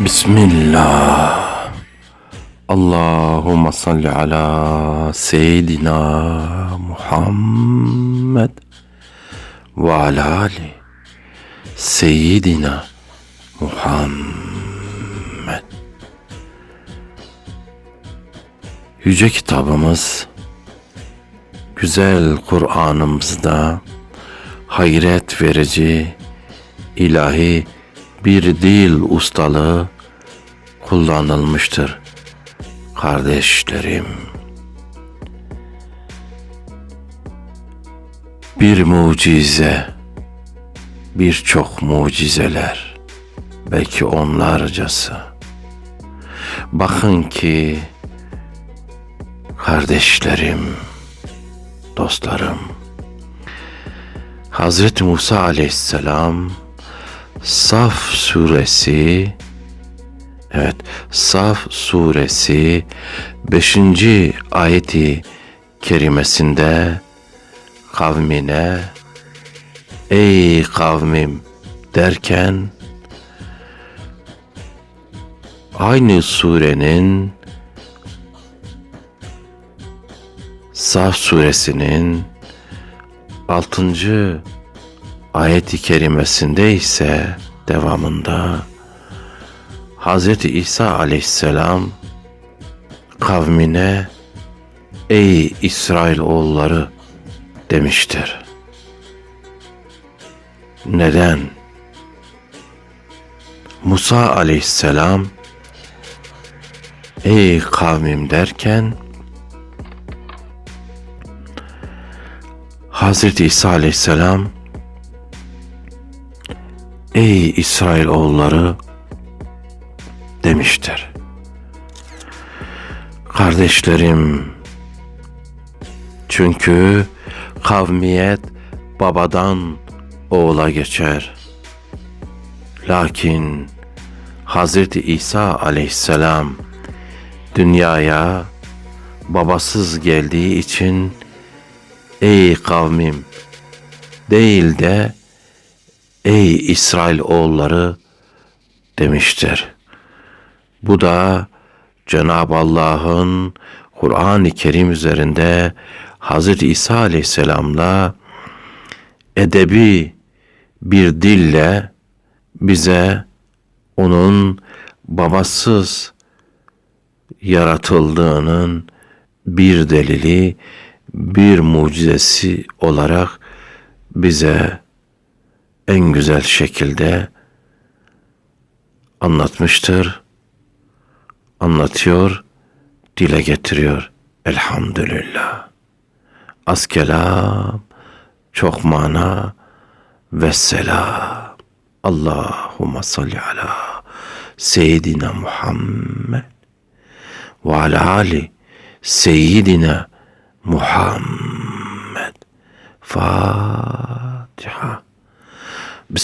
Bismillah. Allahümme salli ala seyyidina Muhammed ve ala ali seyyidina Muhammed. Yüce kitabımız güzel Kur'an'ımızda hayret verici ilahi bir dil ustalığı kullanılmıştır. Kardeşlerim, bir mucize, birçok mucizeler, belki onlarcası. Bakın ki, kardeşlerim, dostlarım, Hazreti Musa aleyhisselam Saf suresi Evet, Saf suresi 5. ayeti kerimesinde kavmine ey kavmim derken aynı surenin Saf suresinin 6. ayeti kerimesinde ise devamında Hz. İsa aleyhisselam kavmine ey İsrail oğulları demiştir. Neden? Musa aleyhisselam ey kavmim derken Hazreti İsa aleyhisselam Ey İsrail oğulları demiştir. Kardeşlerim çünkü kavmiyet babadan oğula geçer. Lakin Hazreti İsa aleyhisselam dünyaya babasız geldiği için ey kavmim değil de ey İsrail oğulları demiştir. Bu da Cenab-ı Allah'ın Kur'an-ı Kerim üzerinde Hazreti İsa Aleyhisselam'la edebi bir dille bize onun babasız yaratıldığının bir delili, bir mucizesi olarak bize en güzel şekilde anlatmıştır, anlatıyor, dile getiriyor. Elhamdülillah. Az kelam, çok mana ve selam. Allahümme salli ala seyyidina Muhammed ve ala ali seyyidina Muhammed. Fatiha.